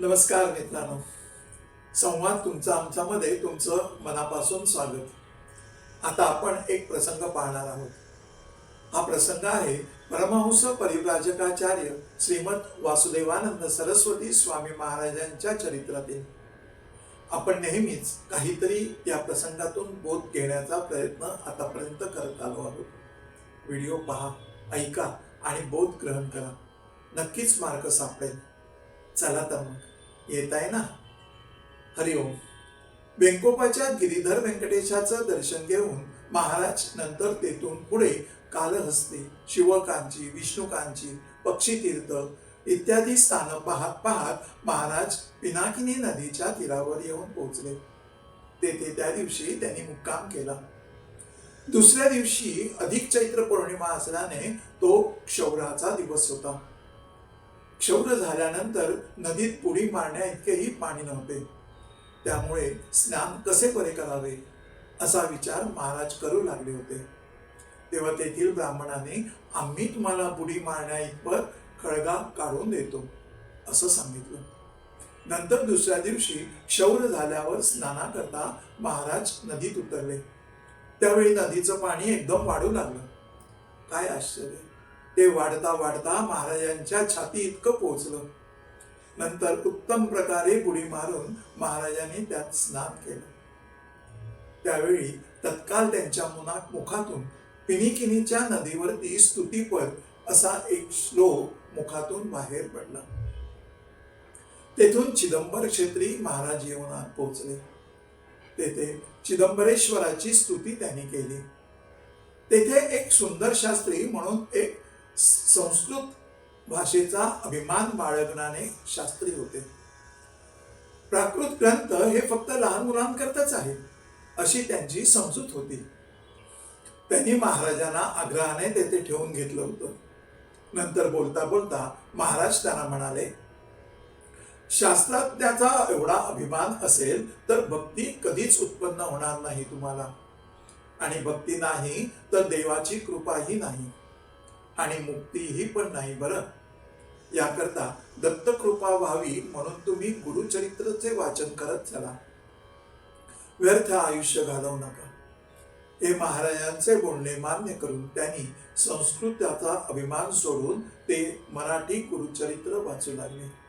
नमस्कार मित्रांनो. संवाद तुमचा आमच्यामध्ये तुमचं मनापासून स्वागत. आता आपण एक प्रसंग पाहणार आहोत. हा प्रसंग आहे परमहंस परिव्राजकाचार्य श्रीमद वासुदेवानंद सरस्वती स्वामी महाराजांच्या चरित्रातील. आपण नेहमीच काहीतरी या प्रसंगातून बोध घेण्याचा प्रयत्न आतापर्यंत करत आलो आहोत. व्हिडिओ पहा ऐका आणि बोध ग्रहण करा. नक्कीच मार्ग सापडेल. चला तर मग. येत आहे ना हरिओम वेंकोपाच्या गिरीधर व्यंकटेशाचं दर्शन घेऊन महाराज नंतर तेथून पुढे कालहस्ती शिवकांची विष्णुकांची पक्षीतीर्थ इत्यादी स्थानं पाहत पाहत महाराज पिनाकिनी नदीच्या तीरावर येऊन पोहोचले. तेथे त्या दिवशी त्यांनी मुक्काम केला. दुसऱ्या दिवशी अधिक चैत्र पौर्णिमा असल्याने तो क्षौराचा दिवस होता. क्षौर झाल्यानंतर नदीत पुडी मारण्या इतकेही पाणी नव्हते. त्यामुळे स्नान कसे बरे करावे असा विचार महाराज करू लागले होते. तेव्हा तेथील ब्राह्मणाने आम्ही तुम्हाला बुडी मारण्या इतपत खळगा काढून देतो असं सांगितलं. नंतर दुसऱ्या दिवशी क्षौर झाल्यावर स्नानाकरता महाराज नदीत उतरले. त्यावेळी नदीचं पाणी एकदम वाढू लागलं. काय आश्चर्य! ते वाढता वाढता महाराजांच्या छाती इतकं पोचलं. नंतर उत्तम प्रकारे बुडी मारून महाराजांनी त्यात स्नान केलं. त्यावेळी तत्काल त्यांच्या मुना मुखातून पिनिकिनीच्या नदीवरती स्तुतीपद असा एक श्लोक मुखातून बाहेर पडला. तेथून चिदंबर क्षेत्री महाराज येऊन आत पोहोचले तेथे चिदंबरेश्वराची स्तुती त्यांनी केली. तेथे एक सुंदर शास्त्री म्हणून एक संस्कृत भाषेचा अभिमान बाळगणारे शास्त्री होते. प्राकृत ग्रंथ हे फक्त लहान मुलांकरताच आहे अशी त्यांची समजूत होती. त्यांनी महाराजांना आग्रहाने तेथे ठेवून घेतलं होतं. नंतर बोलता बोलता महाराज त्यांना म्हणाले शास्त्रज्ञाचा एवढा अभिमान असेल तर भक्ती कधीच उत्पन्न होणार नाही तुम्हाला. आणि भक्ती नाही तर देवाची कृपाही नाही. आणि मुक्तीही पण नाही बरं? याकरता दत्तकृपा व्हावी म्हणून तुम्ही गुरुचरित्रचे वाचन करत चला. व्यर्थ आयुष्य घालवू नका. हे महाराजांचे बोलणे मान्य करून त्यांनी संस्कृताचा अभिमान सोडून ते मराठी गुरुचरित्र वाचू लागले.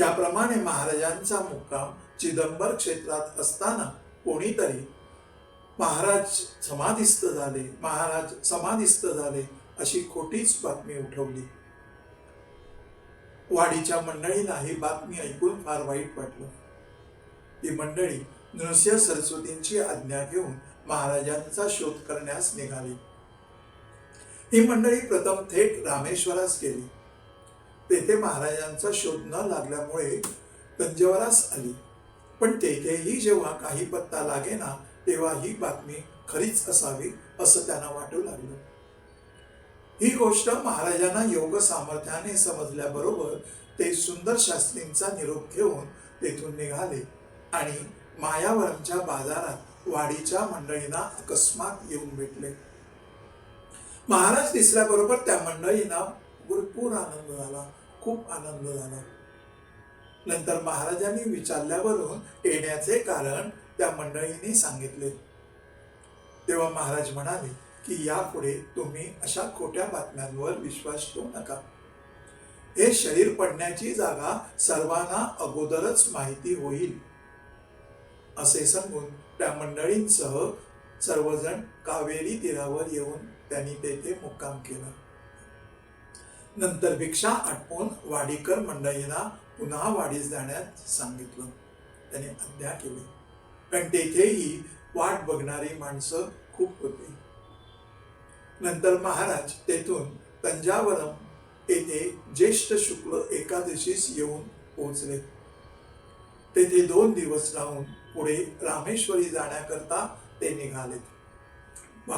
याप्रमाणे महाराजांचा मुक्काम चिदंबर क्षेत्रात असताना कोणीतरी महाराज समाधिस्थ झाले महाराज समाधिस्थ झाले अशी खोटीच बातमी उठवली. वाडीच्या मंडळीला ही बातमी ऐकून फार वाईट वाटलं. ती मंडळी नृसिंह सरस्वतींची आज्ञा घेऊन महाराजांचा शोध करण्यास निघाली. ही मंडळी प्रथम थेट रामेश्वरास गेली. तेथे महाराजांचा शोध न लागल्यामुळे तंजवरास आली. पण तेथेही जेव्हा काही पत्ता लागेना तेव्हा ही बातमी खरीच असावी असं त्यांना वाटू लागलं. ही गोष्ट महाराजांना योग सामर्थ्याने समजल्याबरोबर ते सुंदर शास्त्रींचा निरोप घेऊन तेथून निघाले आणि मायावरमच्या बाजारात वाडीच्या मंडळींना अकस्मात येऊन भेटले. महाराज दिसल्याबरोबर त्या मंडळींना भरपूर आनंद झाला खूप आनंद झाला. नंतर महाराजांनी विचारल्यावरून येण्याचे कारण त्या मंडळीने सांगितले. तेव्हा महाराज म्हणाले की यापुढे तुम्ही अशा खोट्या बातम्यांवर विश्वास ठेवू नका. हे शरीर पडण्याची जागा सर्वांना अगोदरच माहिती होईल. असे सांगून त्या मंडळींसह सर्वजण कावेरी तीरावर येऊन त्यांनी तेथे मुक्काम केला. नंतर भिक्षा आटपून वाडीकर मंडळींना पुन्हा वाडीस जाण्यास सांगितलं. त्याने आज्ञा केली. कारण तेथेही वाट बघणारी माणसं खूप होती. नंतर महाराज तेथून तंजावरम येथे ज्येष्ठ शुक्ल एकादशीस येऊन पोहोचले. तेथे दोन दिवस राहून पुढे रामेश्वरी जाण्याकरता ते निघालेत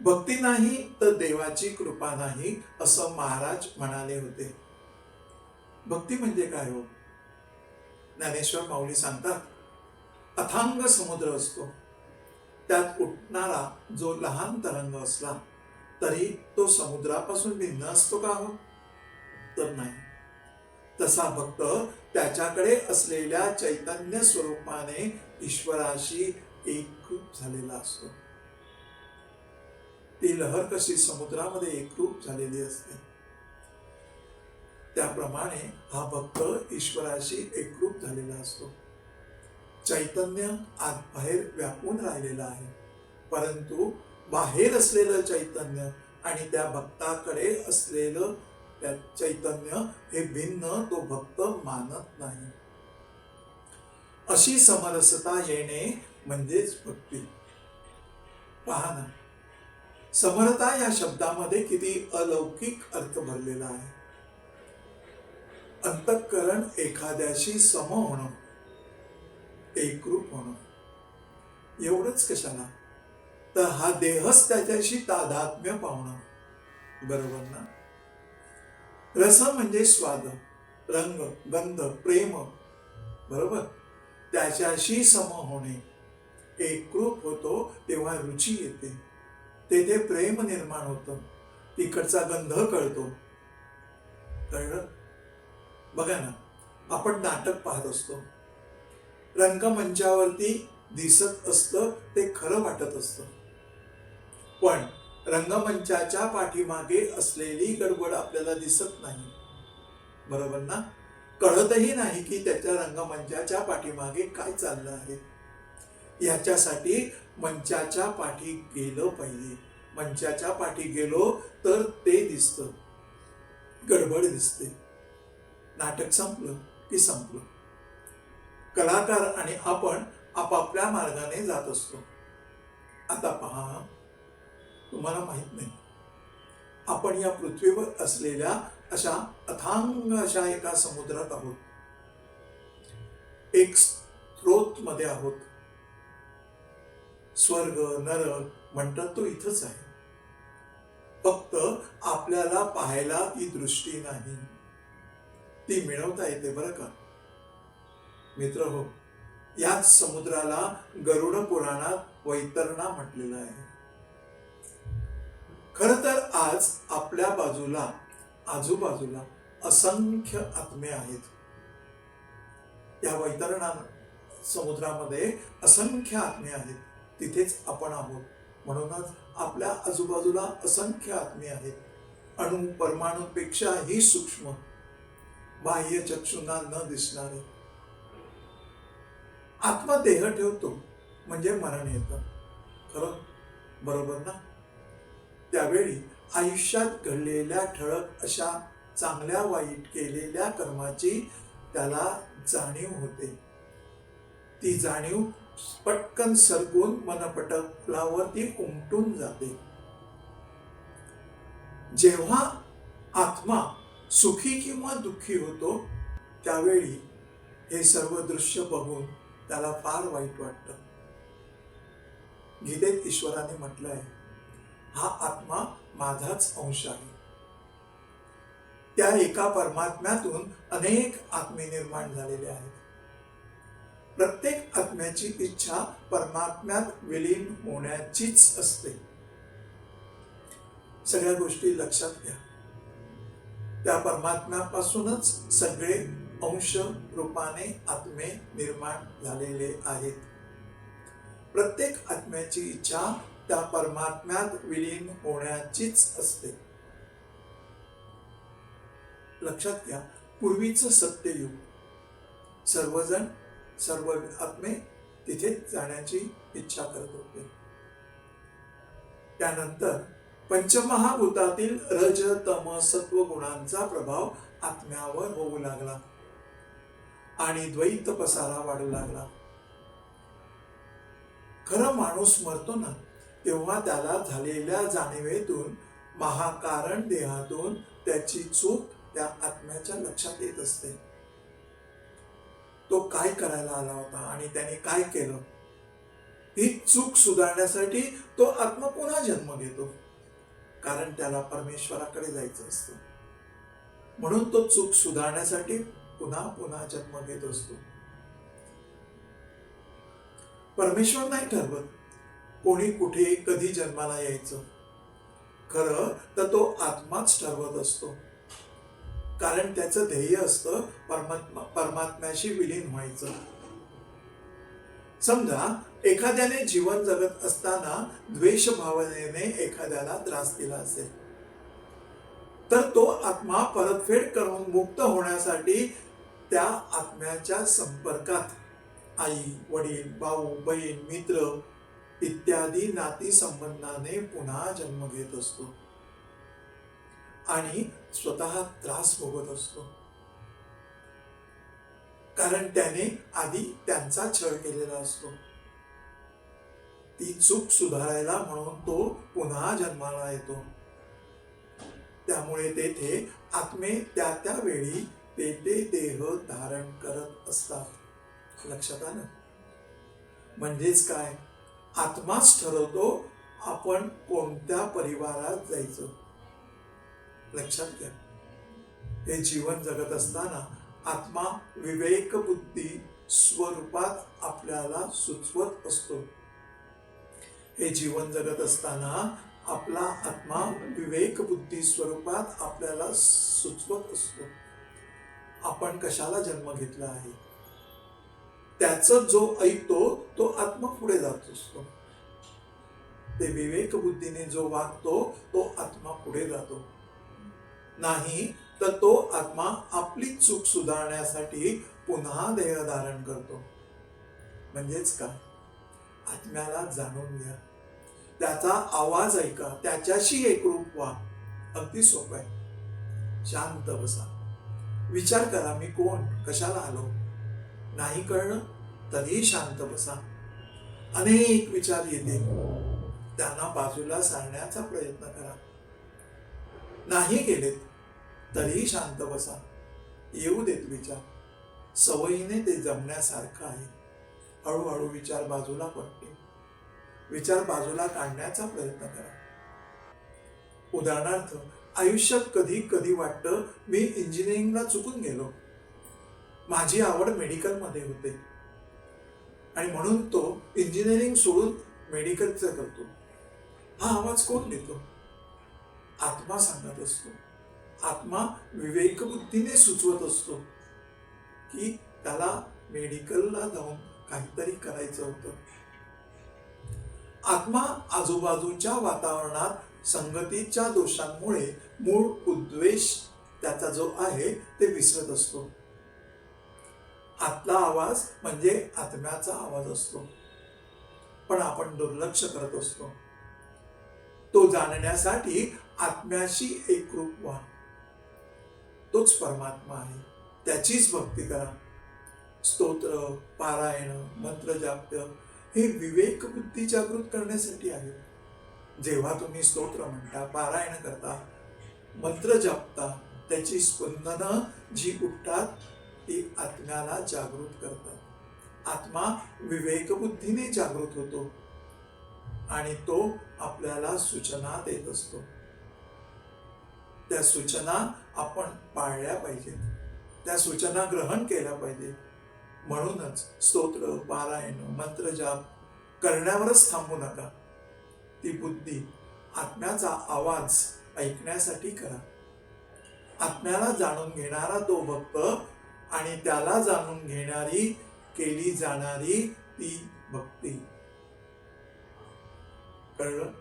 भक्ती नाही तर देवाची कृपा नाही असं महाराज म्हणाले होते. भक्ती म्हणजे काय हो? ज्ञानेश्वर माऊली सांगतात अथांग समुद्र असतो. त्यात उठणारा जो लहान तरंग असला तरी तो समुद्रापासून भिन्न असतो का हो? तर नाही. तसा भक्त त्याच्याकडे असलेल्या चैतन्य स्वरूपाने ईश्वराशी एकरूप झालेला असतो. ती लहर कशी समुद्रामध्ये एकरूप झालेली असते. त्याप्रमाणे हा भक्त ईश्वराशी एकरूप झालेला असतो. चैतन्य आत बाहेर व्यापून राहिलेलं आहे. परंतु बाहेर असलेलं चैतन्य आणि त्या भक्ताकडे असलेलं त्या चैतन्य हे भिन्न तो भक्त मानत नाही. अशी समरसता येणे म्हणजेच भक्ती. पहा ना समरता या शब्दामध्ये किती अलौकिक अर्थ भरलेला आहे. अंतःकरण एखाद्याशी सम होणं एकरूप होणं. एवढंच कशाला? तर हा देहच त्याच्याशी तादात्म्य पावणं. बरोबर ना? रस म्हणजे स्वाद रंग गंध प्रेम. बरोबर? त्याच्याशी सम होणे. एकरूप होतो तेव्हा रुची येते. तेथे प्रेम निर्माण होतं. तिकडचा गंध कळतो. कळलं? बघा ना आपण नाटक पाहत असतो. रंगमंचावरती दिसत असतं ते खरं वाटत असतं. पण रंगमंचाच्या पाठीमागे असलेली गडबड आपल्याला दिसत नाही. बरोबर ना? कळतही नाही की त्याच्या रंगमंचाच्या पाठीमागे काय चाललं आहे. याच्यासाठी मंचाच्या पाठी गेलं पाहिजे. मंचाच्या पाठी गेलो तर ते दिसतं. गडबड दिसते. नाटक संपलं की संपलं. कलाकार आणि आपण आपापल्या मार्गाने जात असतो. आता पहा तुम्हाला माहीत नाही. आपण या पृथ्वीवर असलेल्या अशा अथांग अशा एका समुद्रात आहोत. एक स्रोत मध्ये आहोत. स्वर्ग नरक म्हणतात तो इथंच आहे. फक्त आपल्याला पाहायला ती दृष्टी नाही. ती मिळवता येते बरं का? मित्र हो. याच समुद्राला गरुड पुराणात वैतरणा म्हटलेलं आहे. खर तर आज आपल्या बाजूला आजूबाजूला असंख्य आत्मे आहेत. या वैतरणा समुद्रामध्ये असंख्य आत्मे आहेत. तिथेच आपण आहोत. म्हणूनच आपल्या आजूबाजूला असंख्य आत्मे आहेत. अणु परमाणूपेक्षाही सूक्ष्म. बाह्य चक्षुंना न दिसणारे आत्मा देह ठेवतो. म्हणजे मरण येतं. खरं? बरोबर ना? त्यावेळी आयुष्यात घडलेल्या ठळक अशा चांगल्या वाईट केलेल्या कर्माची त्याला जाणीव होते. ती जाणीव पटकन सरकून मनपटलावर ती उमटून जाते. जेव्हा आत्मा सुखी किंवा दुःखी होतो त्यावेळी हे सर्व दृश्य बघून त्याला फार वाईट वाटतं. गीतेत ईश्वराने म्हटलंय हा आत्मा माझाच अंश आहे. त्या एका परमात्म्यातून अनेक आत्मे निर्माण झालेले आहेत. प्रत्येक आत्म्याची इच्छा परमात्म्यात विलीन होण्याचीच असते. सगळ्या गोष्टी लक्षात घ्या. त्या परमात्म्यापासूनच सगळे अंश रूपाने आत्मे निर्माण झालेले आहेत. प्रत्येक आत्म्याची इच्छा त्या परमात्म्यात विलीन होण्याचीच असते. लक्षात घ्या पूर्वीच सत्ययुग. सर्वजण सर्व आत्मे तिथे जाण्याची इच्छा करत होते. त्यानंतर पंचमहाभूतातील रज तम सत्व गुणांचा प्रभाव आत्म्यावर होऊ लागला. आणि द्वैत पसारा वाढू लागला. खरं माणूस मरतो ना तेव्हा त्याला झालेल्या जाणीवेतून महाकारण देहातून त्याची चूक त्या आत्म्याच्या लक्षात येत असते. तो काय करायला आला होता आणि त्याने काय केलं? ही चूक सुधारण्यासाठी तो आत्मा पुन्हा जन्म घेतो कारण त्याला परमेश्वराकडे जायचं असतं. म्हणून तो चूक सुधारण्यासाठी पुन्हा पुन्हा जन्म घेत असतो परमेश्वर नाही ठरवत कोणी कुठे कधी जन्माला यायचं. खरं तर तो आत्माच ठरवत असतो. कारण त्याचं ध्येय असतं परमात्मा परमात्म्याशी विलीन व्हायचं. समजा एखाद्याने जीवन जगत असताना द्वेष भावनेने एखाद्याला त्रास दिला असेल. तर तो आत्मा परतफेड करून मुक्त होण्यासाठी त्या आत्म्याच्या संपर्कात आई वडील भाऊ बहीण मित्र इत्यादी नाती संबंधाने पुन्हा जन्म घेत असतो. आणि स्वतः त्रास भोगत असतो. कारण त्याने आधी त्यांचा छळ केलेला असतो. ती चूक सुधारायला म्हणून तो पुन्हा जन्माला येतो. त्यामुळे तेथे आत्मे त्या त्या वेळी ते ते देह धारण करत असतात. लक्षात आलं? म्हणजेच काय? आत्माच ठरवतो आपण कोणत्या परिवारात जायचं. लक्षात घ्या. हे जीवन जगत असताना आत्मा विवेक बुद्धी स्वरूपात आपल्याला सुचवत असतो. हे जीवन जगत असताना आपला आत्मा विवेक बुद्धी स्वरूपात आपल्याला सुचवत असतो. आपण कशाला जन्म घेतला आहे? त्याचं जो ऐकतो तो आत्मा पुढे जात असतो. ते विवेक बुद्धीने जो वागतो तो आत्मा पुढे जातो. नाही तर तो आत्मा आपली चूक सुधारण्यासाठी पुन्हा देह धारण करतो. म्हणजेच का आत्म्याला जाणून घ्या. त्याचा आवाज ऐका. त्याच्याशी एकरूप व्हा अगदी सोपं आहे. शांत बसा. विचार करा मी कोण? कशाला आलो? नाही कळणं? तरीही शांत बसा. अनेक विचार येतील. त्यांना बाजूला सारण्याचा प्रयत्न करा. नाही केलेत तरीही शांत बसा. येऊ देत विचार. सवयीने ते जमण्यासारखं आहे. हळूहळू विचार बाजूला पडते विचार बाजूला काढण्याचा प्रयत्न करा. उदाहरणार्थ आयुष्यात कधी कधी वाटतं मी इंजिनिअरिंगला चुकून गेलो. माझी आवड मेडिकलमध्ये होते. आणि म्हणून तो इंजिनिअरिंग सोडून मेडिकलचं करतो. हा आवाज कोण देतो? आत्मा सांगत असतो. आत्मा विवेकबुद्धीने सुचवत असतो की त्याला मेडिकलला जाऊन काहीतरी करायचं होतं. आत्मा आजूबाजूच्या वातावरणात संगतीच्या दोषांमुळे मूळ उद्वेष त्याचा जो आहे ते विसरत असतो. आतला आवाज म्हणजे आत्म्याचा आवाज असतो. पण आपण दुर्लक्ष करत असतो. तो जाणण्यासाठी आत्म्याशी एकरूप व्हा. तोच परमात्मा आहे. त्याचीच भक्ती करा. स्तोत्र पारायण मंत्रजाप्य हे विवेक बुद्धी जागृत करण्यासाठी आहे जेव्हा तुम्ही स्तोत्र म्हणता पारायण करता मंत्र जपता त्याची स्पंदनं जी उठतात ती आत्म्याला जागृत करतात. आत्मा विवेकबुद्धीने जागृत होतो आणि तो आपल्याला सूचना देत असतो. त्या सूचना आपण पाळल्या पाहिजेत. त्या सूचना ग्रहण केल्या पाहिजे म्हणूनच स्तोत्र पारायण मंत्रजाप करण्यावरच थांबू नका. ती बुद्धी आत्म्याचा आवाज ऐकण्यासाठी करा. आत्म्याला जाणून घेणारा तो भक्त आणि त्याला जाणून घेणारी केली जाणारी ती भक्ती. कळलं?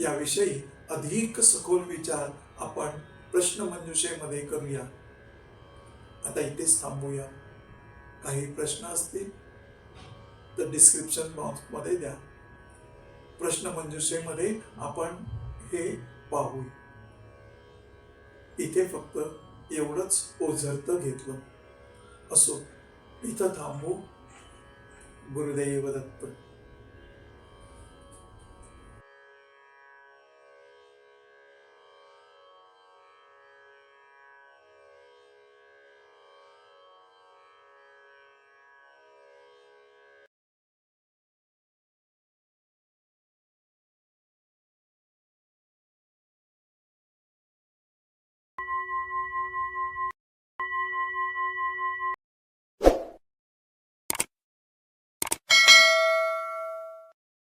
याविषयी अधिक सखोल विचार आपण प्रश्नमंजुषेमध्ये करूया. आता इथेच थांबूया. काही प्रश्न असतील तर डिस्क्रिप्शन बॉक्समध्ये द्या. प्रश्नमंजुषेमध्ये आपण हे पाहू. इथे फक्त एवढंच ओझरतं घेतलं. असो इथं थांबू. गुरुदेव दत्त.